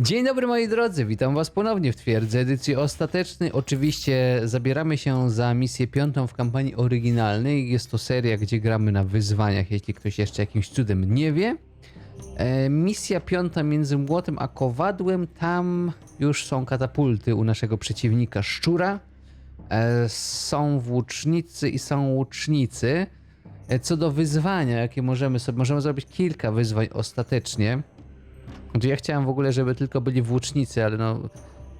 Dzień dobry moi drodzy, witam was ponownie w twierdzy edycji ostatecznej. Oczywiście zabieramy się za misję piątą w kampanii oryginalnej. Jest to seria, gdzie gramy na wyzwaniach, jeśli ktoś jeszcze jakimś cudem nie wie. E, misja piąta między młotem a kowadłem, tam już są katapulty u naszego przeciwnika szczura. E, są włócznicy i są łucznicy. E, co do wyzwania, jakie możemy sobie, możemy zrobić kilka wyzwań ostatecznie. Znaczy ja chciałem w ogóle, żeby tylko byli włócznicy, ale no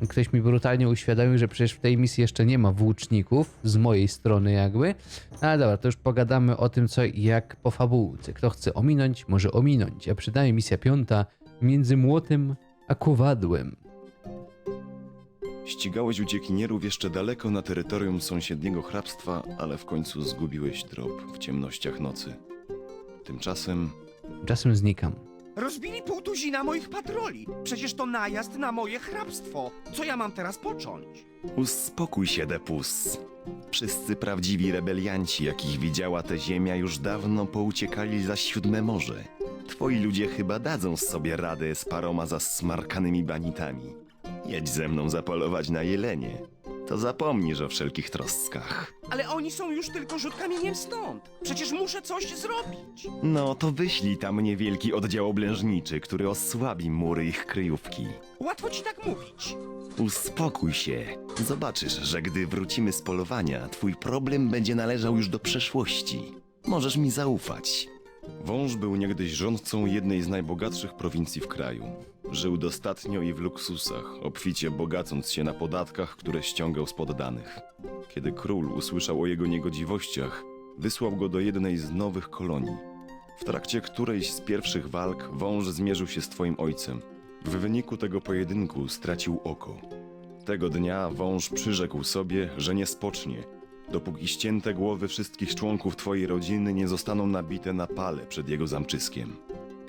ktoś mi brutalnie uświadomił, że przecież w tej misji jeszcze nie ma włóczników, z mojej strony jakby. Ale dobra, to już pogadamy o tym co i jak po fabułce. Kto chce ominąć, może ominąć, a przynajmniej misja piąta między młotem a kowadłem. Ścigałeś uciekinierów jeszcze daleko na terytorium sąsiedniego hrabstwa, ale w końcu zgubiłeś trop w ciemnościach nocy. Tymczasem Czasem znikam. Rozbili pół tuzina moich patroli. Przecież to najazd na moje hrabstwo. Co ja mam teraz począć? uspokój się, Depus. Wszyscy prawdziwi rebelianci, jakich widziała ta ziemia, już dawno pouciekali za siódme morze. Twoi ludzie chyba dadzą sobie radę z paroma zasmarkanymi banitami. Jedź ze mną zapolować na jelenie. To zapomnisz o wszelkich troskach. Ale oni są już tylko rzut kamieniem stąd. Przecież muszę coś zrobić. No to wyślij tam niewielki oddział oblężniczy, który osłabi mury ich kryjówki. Łatwo ci tak mówić. Uspokój się. Zobaczysz, że gdy wrócimy z polowania, twój problem będzie należał już do przeszłości. Możesz mi zaufać. Wąż był niegdyś rządcą jednej z najbogatszych prowincji w kraju. Żył dostatnio i w luksusach, obficie bogacąc się na podatkach, które ściągał z poddanych. Kiedy król usłyszał o jego niegodziwościach, wysłał go do jednej z nowych kolonii. W trakcie którejś z pierwszych walk wąż zmierzył się z twoim ojcem. W wyniku tego pojedynku stracił oko. Tego dnia wąż przyrzekł sobie, że nie spocznie, dopóki ścięte głowy wszystkich członków twojej rodziny nie zostaną nabite na pale przed jego zamczyskiem.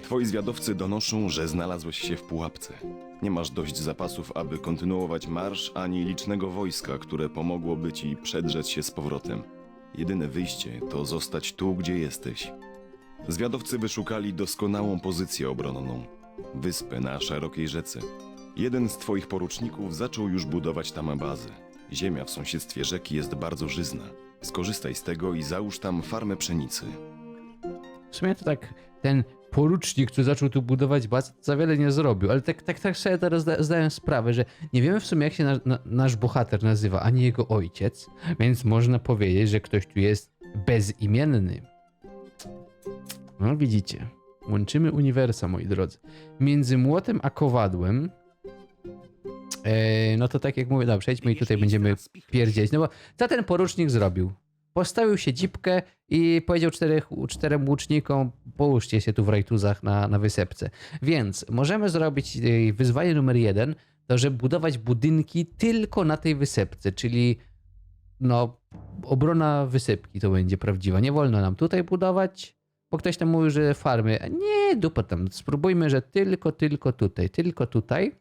Twoi zwiadowcy donoszą, że znalazłeś się w pułapce. Nie masz dość zapasów, aby kontynuować marsz, ani licznego wojska, które pomogłoby ci przedrzeć się z powrotem. Jedyne wyjście to zostać tu, gdzie jesteś. Zwiadowcy wyszukali doskonałą pozycję obronną wyspę na szerokiej rzece. Jeden z twoich poruczników zaczął już budować tam bazę. Ziemia w sąsiedztwie rzeki jest bardzo żyzna. Skorzystaj z tego i załóż tam farmę pszenicy. W sumie to tak ten porucznik, który zaczął tu budować bazę, za wiele nie zrobił, ale tak, tak, tak sobie teraz zda, zdaję sprawę, że nie wiemy w sumie jak się na, na, nasz bohater nazywa, ani jego ojciec, więc można powiedzieć, że ktoś tu jest bezimienny. No widzicie, łączymy uniwersa, moi drodzy. Między młotem a kowadłem, e, no to tak jak mówię, dobra, przejdźmy i tutaj będziemy pierdzieć, no bo co ten porucznik zrobił? Postawił się dzipkę i powiedział czterech, czterem łucznikom, połóżcie się tu w rajtuzach na, na wysepce. Więc możemy zrobić y, wyzwanie numer jeden, to żeby budować budynki tylko na tej wysepce, czyli no obrona wysepki to będzie prawdziwa. Nie wolno nam tutaj budować, bo ktoś tam mówił, że farmy. Nie, dupa tam, spróbujmy, że tylko, tylko tutaj, tylko tutaj.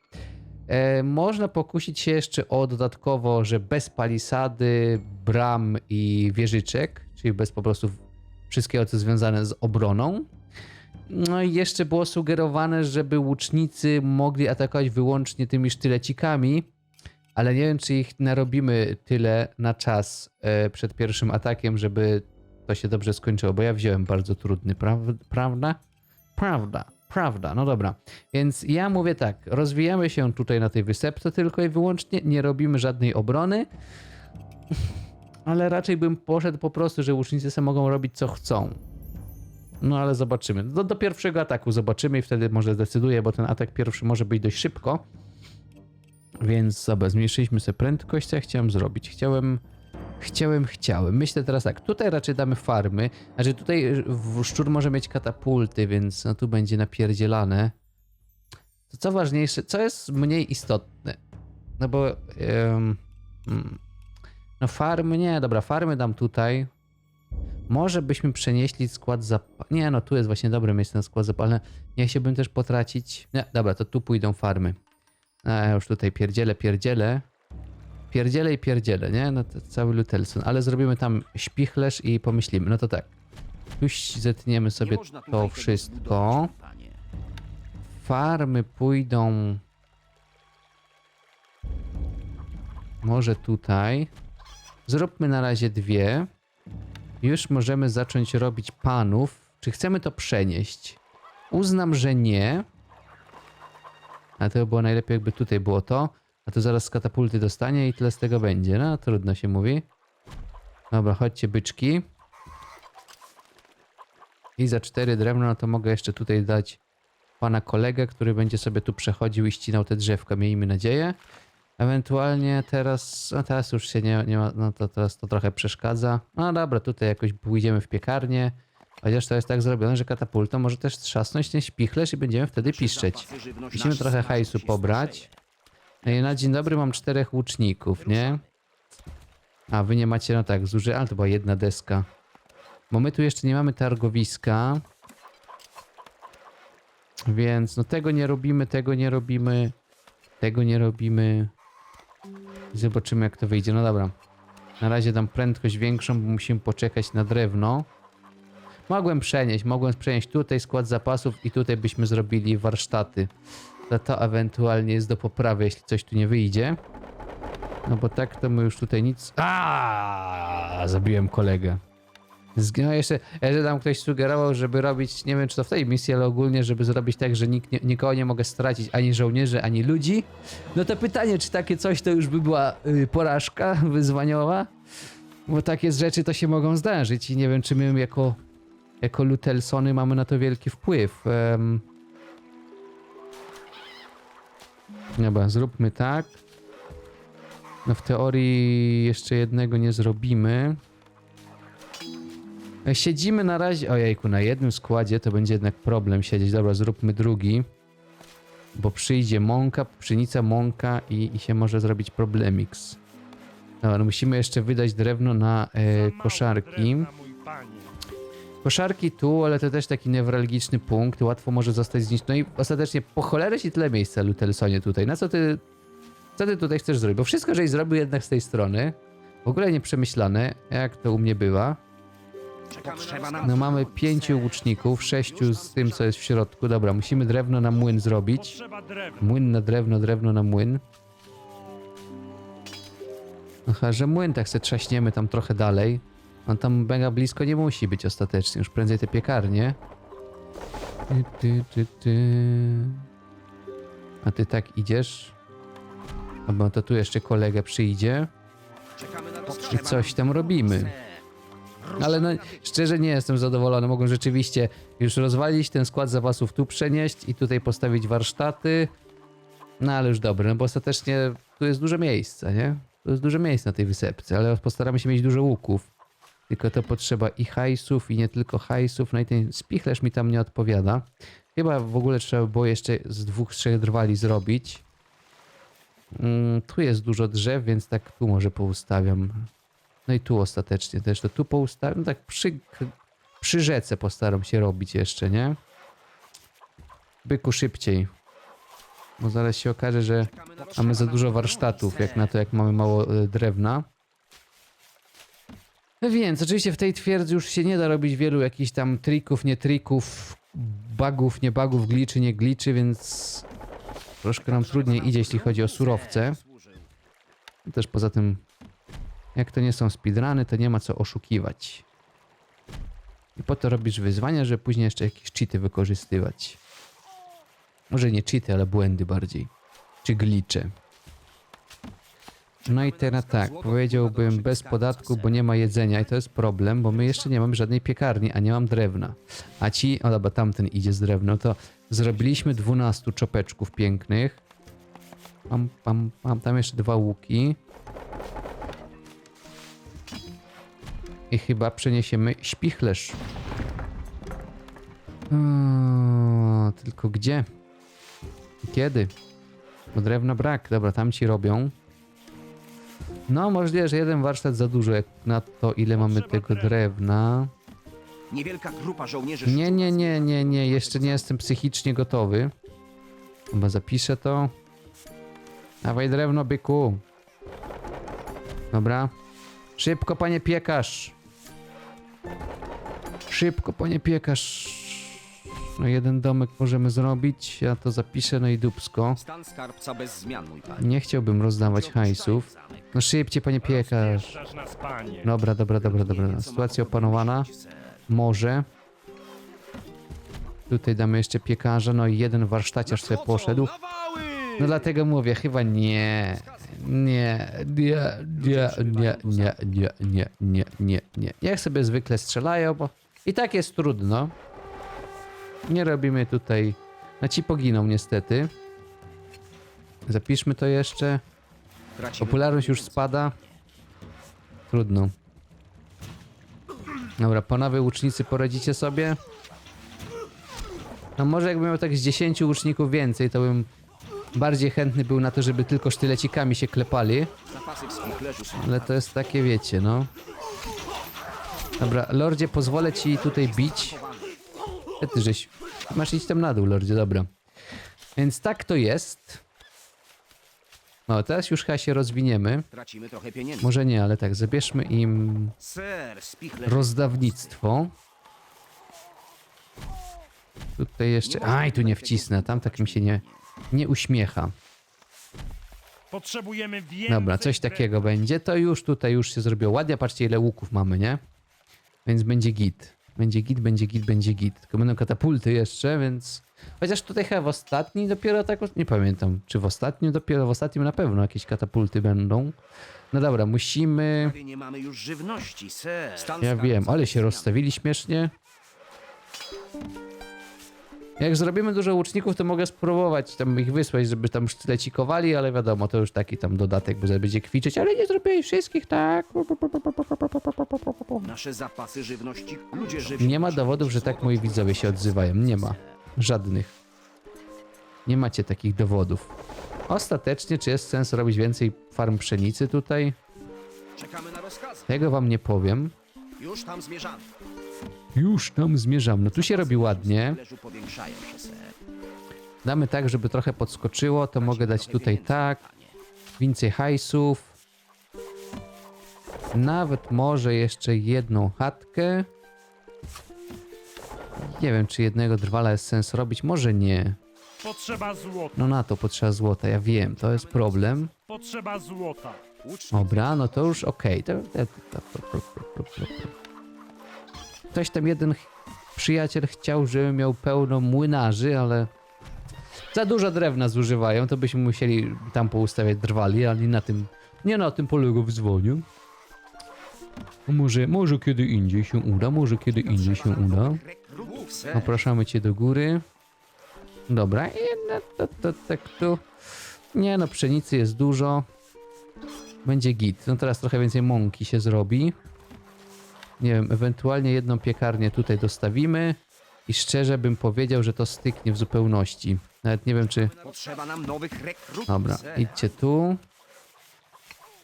E, można pokusić się jeszcze o dodatkowo, że bez palisady, bram i wieżyczek, czyli bez po prostu wszystkiego, co związane z obroną. No i jeszcze było sugerowane, żeby łucznicy mogli atakować wyłącznie tymi sztylecikami, ale nie wiem, czy ich narobimy tyle na czas e, przed pierwszym atakiem, żeby to się dobrze skończyło, bo ja wziąłem bardzo trudny, praw- prawda? Prawda, prawda, no dobra. Więc ja mówię tak, rozwijamy się tutaj na tej wysepce tylko i wyłącznie, nie robimy żadnej obrony, ale raczej bym poszedł po prostu, że łucznicy sobie mogą robić co chcą. No ale zobaczymy. Do, do pierwszego ataku zobaczymy i wtedy może zdecyduję, bo ten atak pierwszy może być dość szybko. Więc dobra, zmniejszyliśmy sobie prędkość, co ja chciałem zrobić? Chciałem... Chciałem, chciałem. Myślę teraz tak, tutaj raczej damy farmy. Znaczy tutaj w szczur może mieć katapulty, więc no tu będzie napierdzielane. To co ważniejsze, co jest mniej istotne? No bo... hmm. no farmy, nie, dobra, farmy dam tutaj. Może byśmy przenieśli skład zapalny. Nie, no tu jest właśnie dobre miejsce na skład zapalny. Nie chciałbym też potracić... Nie, dobra, to tu pójdą farmy. A ja już tutaj pierdzielę, pierdzielę pierdziele i pierdziele, nie? No to cały Lutelson, ale zrobimy tam śpichlerz i pomyślimy. No to tak. Już zetniemy sobie to wszystko. Farmy pójdą... Może tutaj. Zróbmy na razie dwie. Już możemy zacząć robić panów. Czy chcemy to przenieść? Uznam, że nie. A to by było najlepiej, jakby tutaj było to. A to zaraz z katapulty dostanie i tyle z tego będzie. No, trudno się mówi. Dobra, chodźcie byczki. I za cztery drewno, no to mogę jeszcze tutaj dać pana kolegę, który będzie sobie tu przechodził i ścinał te drzewka, miejmy nadzieję. Ewentualnie teraz, no teraz już się nie, nie ma, no to teraz to trochę przeszkadza. No dobra, tutaj jakoś pójdziemy w piekarnię. Chociaż to jest tak zrobione, że katapultą może też trzasnąć ten spichlerz i będziemy wtedy piszczeć. Musimy trochę hajsu pobrać. No na dzień dobry mam czterech łuczników, nie? A wy nie macie, no tak, zuży, ale to była jedna deska. Bo my tu jeszcze nie mamy targowiska. Więc no tego nie robimy, tego nie robimy, tego nie robimy. Zobaczymy jak to wyjdzie. No dobra. Na razie dam prędkość większą, bo musimy poczekać na drewno. Mogłem przenieść, mogłem przenieść tutaj skład zapasów i tutaj byśmy zrobili warsztaty. To to ewentualnie jest do poprawy, jeśli coś tu nie wyjdzie. No bo tak to my już tutaj nic... A, Zabiłem kolegę. Zginął jeszcze, jeszcze tam ktoś sugerował, żeby robić, nie wiem czy to w tej misji, ale ogólnie, żeby zrobić tak, że nikt nikogo nie mogę stracić, ani żołnierzy, ani ludzi. No to pytanie, czy takie coś to już by była y, porażka wyzwaniowa? Bo takie rzeczy to się mogą zdarzyć i nie wiem, czy my jako, jako Lutelsony mamy na to wielki wpływ. Um... Dobra, zróbmy tak. No w teorii jeszcze jednego nie zrobimy. E, Siedzimy na razie. Ojejku, na jednym składzie to będzie jednak problem siedzieć. Dobra, zróbmy drugi. Bo przyjdzie mąka, pszenica, mąka i, i się może zrobić problemix. Dobra, no musimy jeszcze wydać drewno na e, koszarki. Koszarki tu, ale to też taki newralgiczny punkt. Łatwo może zostać zniszczony. No i ostatecznie po cholerę ci tyle miejsca, Lutelsonie, tutaj. Na co ty. Co ty tutaj chcesz zrobić? Bo wszystko, żeś zrobił jednak z tej strony. W ogóle nieprzemyślane, jak to u mnie bywa. No mamy pięciu łuczników, sześciu z tym, co jest w środku. Dobra, musimy drewno na młyn zrobić. Młyn na drewno, drewno na młyn. Aha, że młyn tak se trzaśniemy tam trochę dalej. On tam mega blisko nie musi być ostatecznie, już prędzej te piekarnie. Ty, ty, ty, ty. A ty tak idziesz? Albo to tu jeszcze kolega przyjdzie. I coś tam robimy. Ale no, szczerze nie jestem zadowolony. Mogą rzeczywiście już rozwalić ten skład zapasów, tu przenieść i tutaj postawić warsztaty. No ale już dobre, no bo ostatecznie tu jest dużo miejsca, nie? Tu jest dużo miejsca na tej wysepce, ale postaramy się mieć dużo łuków. Tylko to potrzeba i hajsów, i nie tylko hajsów. No i ten spichlerz mi tam nie odpowiada. Chyba w ogóle trzeba było jeszcze z dwóch, trzech drwali zrobić. Mm, tu jest dużo drzew, więc tak tu może poustawiam. No i tu ostatecznie też to tu poustawiam. No tak przy, przy rzece postaram się robić jeszcze, nie? Byku szybciej. Bo zaraz się okaże, że mamy za dużo warsztatów, jak na to, jak mamy mało e, drewna. Więc oczywiście w tej twierdzy już się nie da robić wielu jakichś tam trików, nie trików, bugów, nie bugów, gliczy, nie gliczy, więc troszkę nam trudniej idzie, jeśli chodzi o surowce. Też poza tym, jak to nie są speedruny, to nie ma co oszukiwać. I po to robisz wyzwania, żeby później jeszcze jakieś cheaty wykorzystywać. Może nie cheaty, ale błędy bardziej. Czy glicze. No i teraz tak, powiedziałbym bez podatku, bo nie ma jedzenia i to jest problem, bo my jeszcze nie mamy żadnej piekarni, a nie mam drewna. A ci, o dobra, tamten idzie z drewna, to zrobiliśmy 12 czopeczków pięknych. Pam, pam, pam, tam jeszcze dwa łuki. I chyba przeniesiemy śpichlerz. O, tylko gdzie? Kiedy? Bo drewna brak. Dobra, tam ci robią. No, możliwe, że jeden warsztat za dużo, jak na to, ile mamy tego drewna. Niewielka grupa żołnierzy Nie, nie, nie, nie, nie, jeszcze nie jestem psychicznie gotowy. Chyba zapiszę to. Dawaj drewno, byku. Dobra. Szybko, panie piekarz. Szybko, panie piekarz. No jeden domek możemy zrobić, ja to zapiszę, no i dupsko. Stan skarbca bez zmian, mój panie. Nie chciałbym rozdawać hajsów. No szybciej, panie piekarz. Rozpieszczasz nas, panie. Dobra, dobra, dobra, dobra. Sytuacja opanowana. Może. Tutaj damy jeszcze piekarza, no i jeden warsztaciarz sobie poszedł. No dlatego mówię, chyba nie. Nie, nie, nie, nie, nie, nie, nie, nie, nie, nie. Niech sobie zwykle strzelają, bo i tak jest trudno. Nie robimy tutaj... No ci poginą niestety. Zapiszmy to jeszcze. Popularność już spada. Trudno. Dobra, panowie łucznicy, poradzicie sobie? No może jakbym miał tak z 10 łuczników więcej, to bym bardziej chętny był na to, żeby tylko sztylecikami się klepali. Ale to jest takie, wiecie, no. Dobra, Lordzie, pozwolę ci tutaj bić. E, Ty żeś... Masz iść tam na dół, Lordzie, dobra. Więc tak to jest. No, teraz już chyba się rozwiniemy. Tracimy trochę pieniędzy. Może nie, ale tak, zabierzmy im Ser, spichlerz. rozdawnictwo. Tutaj jeszcze... Aj, tu nie wcisnę, tam tak mi się nie, nie uśmiecha. Potrzebujemy więcej Dobra, coś takiego będzie. To już tutaj już się zrobiło ładnie. Patrzcie ile łuków mamy, nie? Więc będzie git. Będzie git, będzie git, będzie git. Tylko będą katapulty jeszcze, więc... Chociaż tutaj chyba w ostatni dopiero tak... Nie pamiętam, czy w ostatnim dopiero, w ostatnim na pewno jakieś katapulty będą. No dobra, musimy... Prawie nie mamy już żywności, ser. Stan Ja wiem, ale się rozstawili śmiesznie. Jak zrobimy dużo łuczników, to mogę spróbować tam ich wysłać, żeby tam sztylecikowali, ale wiadomo, to już taki tam dodatek, bo będzie kwiczyć, ale nie zrobiłeś wszystkich, tak? Nasze zapasy żywności, ludzie żywi. Nie ma dowodów, że tak moi widzowie się odzywają. Nie ma. Żadnych. Nie macie takich dowodów. Ostatecznie, czy jest sens robić więcej farm pszenicy tutaj? Czekamy na rozkazy. Tego wam nie powiem. Już tam zmierzamy. Już tam zmierzam. No tu się robi ładnie. Damy tak, żeby trochę podskoczyło, to mogę dać tutaj tak, więcej hajsów. Nawet może jeszcze jedną chatkę. Nie wiem, czy jednego drwala jest sens robić, może nie. Potrzeba złota. No na to potrzeba złota, ja wiem, to jest problem. Potrzeba złota. Dobra, no to już okej. To- Ktoś tam jeden przyjaciel chciał, żebym miał pełno młynarzy, ale za dużo drewna zużywają, to byśmy musieli tam poustawiać drwali, ale na tym, nie na tym polega wyzwoniu. Może, może kiedy indziej się uda, może kiedy indziej się uda. Zapraszamy cię do góry. Dobra, i no, to, to, tak tu. Nie no, pszenicy jest dużo. Będzie git. No teraz trochę więcej mąki się zrobi. Nie wiem, ewentualnie jedną piekarnię tutaj dostawimy. I szczerze bym powiedział, że to styknie w zupełności. Nawet nie wiem, czy... Potrzeba nam nowych rekrutów, Dobra, idźcie tu.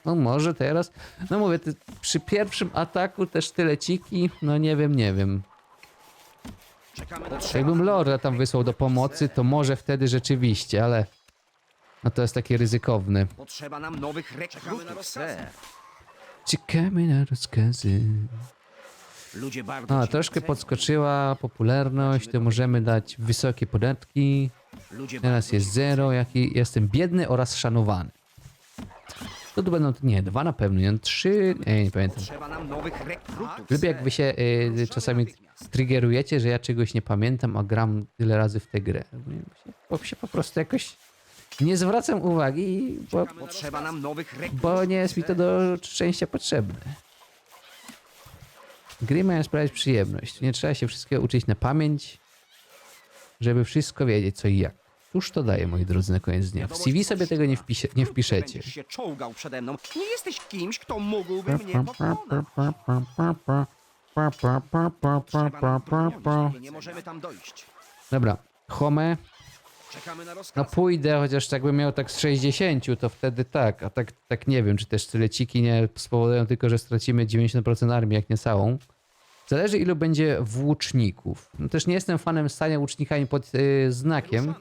No może teraz... No mówię, ty, przy pierwszym ataku te sztyleciki, no nie wiem, nie wiem. Czekamy na Jakbym Lorda tam wysłał do pomocy, to może wtedy rzeczywiście, ale... No to jest takie ryzykowne. Potrzeba nam nowych rekrutów. Czekamy na rozkazy. Ludzie bardzo A, cię troszkę cenią. podskoczyła popularność, to możemy dać wysokie podatki. Ludzie Teraz bardzo jest cię zero, jaki jestem biedny oraz szanowany. To tu będą, nie, dwa na pewno, nie, trzy, nie, nie pamiętam. Potrzeba nam nowych rekrutów, Lubię jak wy się y, czasami triggerujecie, że ja czegoś nie pamiętam, a gram tyle razy w tę grę. Bo się po prostu jakoś nie zwracam uwagi, bo, Potrzeba nam nowych rekrutów, bo nie jest mi to do szczęścia potrzebne. Gry mają sprawiać przyjemność. Nie trzeba się wszystkiego uczyć na pamięć, żeby wszystko wiedzieć co i jak. Cóż to daje, moi drodzy, na koniec dnia. W CV sobie tego nie, wpisie, nie wpiszecie. Będziesz się czołgał przede mną. Nie jesteś kimś, kto mógłby mnie pokonać. Nam. Nie możemy tam dojść. Dobra, Home, Czekamy na rozkaz. No pójdę, chociaż jakbym miał tak z 60, to wtedy tak, a tak, tak nie wiem, czy też leciki nie spowodują tylko, że stracimy 90% armii, jak nie całą. Zależy ilu będzie włóczników. No też nie jestem fanem stania łucznikami pod y, znakiem.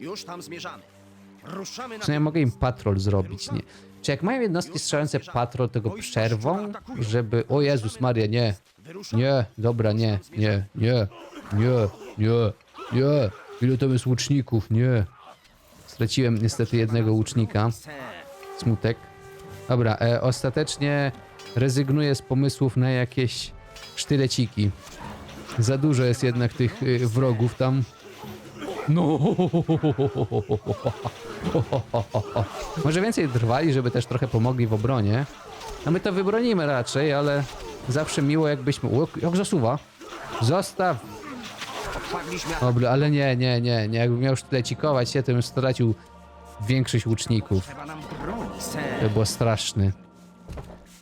Już tam zmierzamy. Ruszamy na Przynajmniej mogę im patrol zrobić, nie? Czy jak mają jednostki strzelające patrol, tego przerwą, żeby... O Jezus Maria, nie, nie, dobra, nie, nie, nie, nie, nie. Nie, ilu to jest łuczników? Nie. Straciłem niestety jednego łucznika. Smutek. Dobra, e, ostatecznie rezygnuję z pomysłów na jakieś sztyleciki. Za dużo jest jednak tych y, wrogów tam. No. Może więcej trwali, żeby też trochę pomogli w obronie. No my to wybronimy raczej, ale zawsze miło jakbyśmy... O, jak zasuwa. Zostaw. Dobra, ale nie, nie, nie, nie. Jakbym miał sztylecikować się, to bym stracił większość łuczników. To było straszne.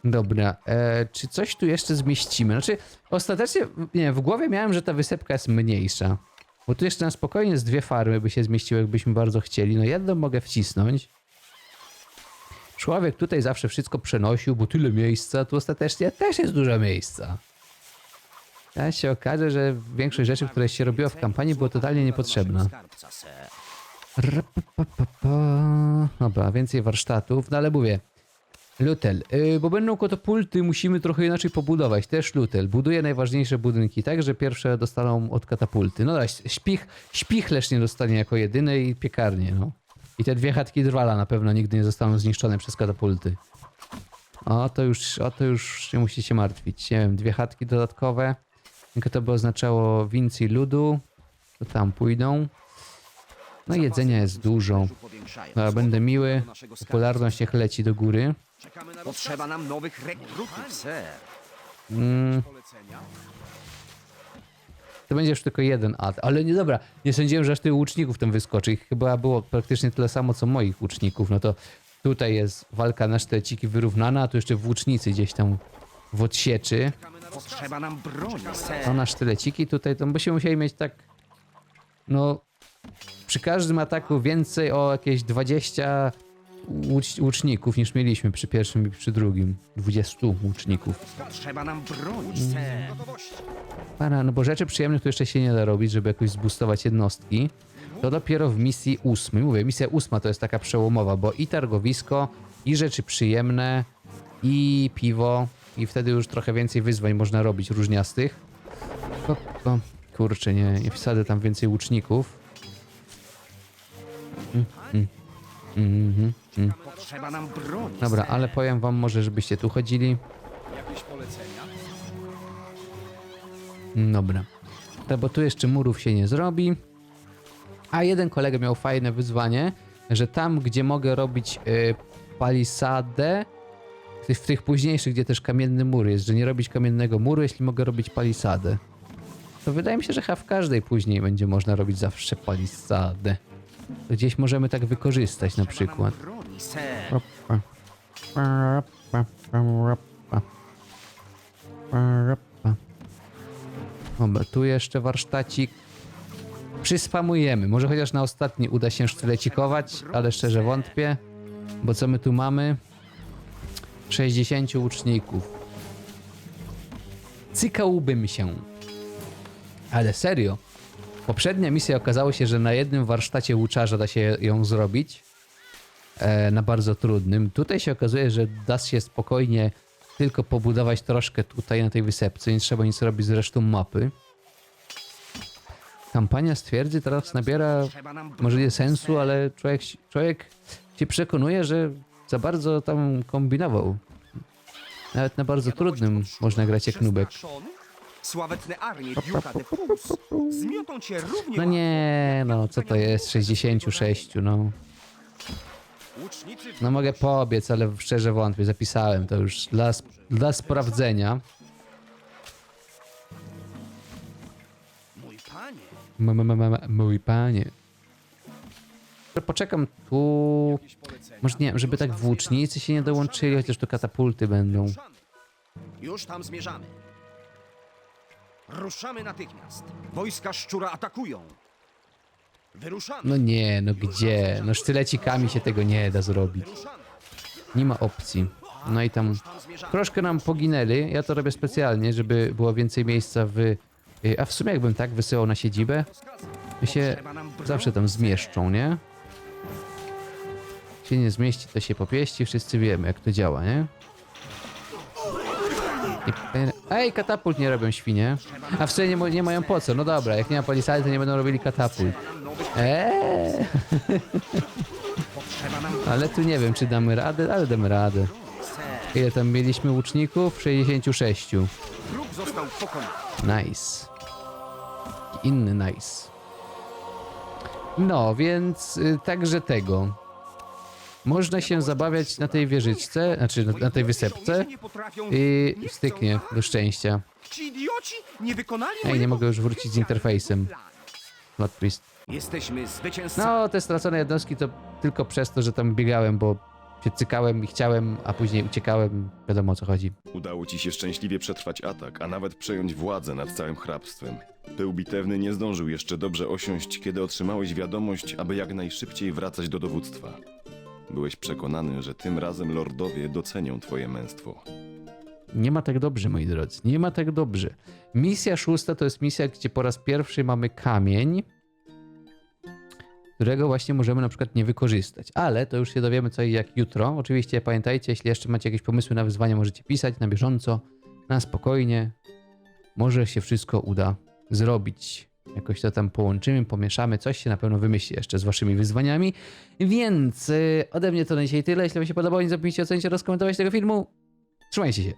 Dobra, e, czy coś tu jeszcze zmieścimy? Znaczy, ostatecznie, nie w głowie miałem, że ta wysepka jest mniejsza. Bo tu jeszcze na spokojnie z dwie farmy by się zmieściły, jakbyśmy bardzo chcieli. No jedną mogę wcisnąć. Człowiek tutaj zawsze wszystko przenosił, bo tyle miejsca, tu ostatecznie też jest dużo miejsca. Teraz się okaże, że większość rzeczy, które się robiło w kampanii, było totalnie niepotrzebna. Dobra, więcej warsztatów, no ale mówię. Lutel, yy, bo będą katapulty, musimy trochę inaczej pobudować. Też Lutel buduje najważniejsze budynki, tak, że pierwsze dostaną od katapulty. No dobra, śpich, śpichlerz nie dostanie jako jedyny i piekarnię, no. I te dwie chatki drwala na pewno nigdy nie zostaną zniszczone przez katapulty. O, to już, o to już nie musicie martwić. Nie wiem, dwie chatki dodatkowe. Tylko to by oznaczało więcej ludu. To tam pójdą. No jedzenia jest dużo. No, będę miły. Popularność niech leci do góry. Potrzeba nam nowych rekrutów, ser. Mm. To będzie już tylko jeden ad, ale nie dobra. Nie sądziłem, że aż tylu łuczników tam wyskoczy. Ich chyba było praktycznie tyle samo co moich łuczników. No to tutaj jest walka na szteciki wyrównana, a tu jeszcze włócznicy gdzieś tam w odsieczy. Potrzeba nam broni, A ser. na sztyleciki tutaj to byśmy musieli mieć tak. No. Przy każdym ataku więcej o jakieś 20 łucz, łuczników niż mieliśmy przy pierwszym i przy drugim. 20 łuczników. Potrzeba nam broni, ser. Para, no bo rzeczy przyjemnych tu jeszcze się nie da robić, żeby jakoś zboostować jednostki. To dopiero w misji ósmej. Mówię, misja ósma to jest taka przełomowa, bo i targowisko, i rzeczy przyjemne, i piwo, i wtedy już trochę więcej wyzwań można robić różniastych. O, o, kurczę, nie, nie wsadzę tam więcej łuczników. Mm, mm, mm, mhm, mm. Potrzeba nam broni, Dobra, ale powiem wam może, żebyście tu chodzili. Dobra. To, bo tu jeszcze murów się nie zrobi. A jeden kolega miał fajne wyzwanie, że tam, gdzie mogę robić y, palisadę, w tych, w tych późniejszych, gdzie też kamienny mur jest, że nie robić kamiennego muru, jeśli mogę robić palisadę. To wydaje mi się, że chyba w każdej później będzie można robić zawsze palisadę. Gdzieś możemy tak wykorzystać na przykład. Dobra, tu jeszcze warsztacik. Przyspamujemy. Może chociaż na ostatni uda się sztylecikować, ale szczerze wątpię. Bo co my tu mamy? 60 łuczników. Cykałbym się. Ale serio. Poprzednia misja okazało się, że na jednym warsztacie łuczarza da się ją zrobić e, na bardzo trudnym. Tutaj się okazuje, że da się spokojnie tylko pobudować troszkę tutaj na tej wysepce, nie trzeba nic robić z resztą mapy. Kampania stwierdzy teraz nabiera może nie sensu, ale człowiek, człowiek się przekonuje, że za bardzo tam kombinował. Nawet na bardzo trudnym można grać jak nubek. Sławetne armie Duka de Fus zmiotą cię równie No nie, no co to jest? 66, no. No mogę pobiec, ale szczerze wątpię, zapisałem to już dla, sp- dla sprawdzenia. Mój panie. M- m- m- m- Mój panie. Poczekam tu. Może nie żeby tak włócznicy się nie dołączyli, chociaż tu katapulty będą. Już tam zmierzamy. Ruszamy natychmiast. Wojska szczura atakują. Wyruszamy. No nie, no gdzie? No sztylecikami się tego nie da zrobić. Wyruszamy. Nie ma opcji. No i tam troszkę nam poginęli. Ja to robię specjalnie, żeby było więcej miejsca w... y, A w sumie jakbym tak wysyłał na siedzibę, to się zawsze tam zmieszczą, nie? Się nie zmieści, to się popieści. Wszyscy wiemy, jak to działa, nie? Ej, katapult nie robią świnie. A w sumie nie, nie mają po co. No dobra, jak nie ma polisady, to nie będą robili katapult. Eee, ale tu nie wiem, czy damy radę, ale damy radę. Ile tam mieliśmy łuczników? 66. wróg został pokonany. Nice. Inny nice. No, więc y, także tego. Można się zabawiać na tej wieżyczce, znaczy na, na tej wysepce i styknie do szczęścia. Ci idioci nie wykonali Ej, nie mojego mogę już wrócić z interfejsem. Plot twist. Jesteśmy zwycięzcami. No, te stracone jednostki to tylko przez to, że tam biegałem, bo się cykałem i chciałem, a później uciekałem. Wiadomo o co chodzi. Udało ci się szczęśliwie przetrwać atak, a nawet przejąć władzę nad całym hrabstwem. Pył bitewny nie zdążył jeszcze dobrze osiąść, kiedy otrzymałeś wiadomość, aby jak najszybciej wracać do dowództwa. Byłeś przekonany, że tym razem lordowie docenią twoje męstwo. Nie ma tak dobrze, moi drodzy. Nie ma tak dobrze. Misja szósta to jest misja, gdzie po raz pierwszy mamy kamień, którego właśnie możemy na przykład nie wykorzystać. Ale to już się dowiemy co i jak jutro. Oczywiście pamiętajcie, jeśli jeszcze macie jakieś pomysły na wyzwania, możecie pisać na bieżąco, na spokojnie. Może się wszystko uda zrobić. Jakoś to tam połączymy, pomieszamy, coś się na pewno wymyśli jeszcze z waszymi wyzwaniami. Więc y, ode mnie to na dzisiaj tyle. Jeśli wam się podobało, nie zapomnijcie ocenić oraz komentować tego filmu. Trzymajcie się.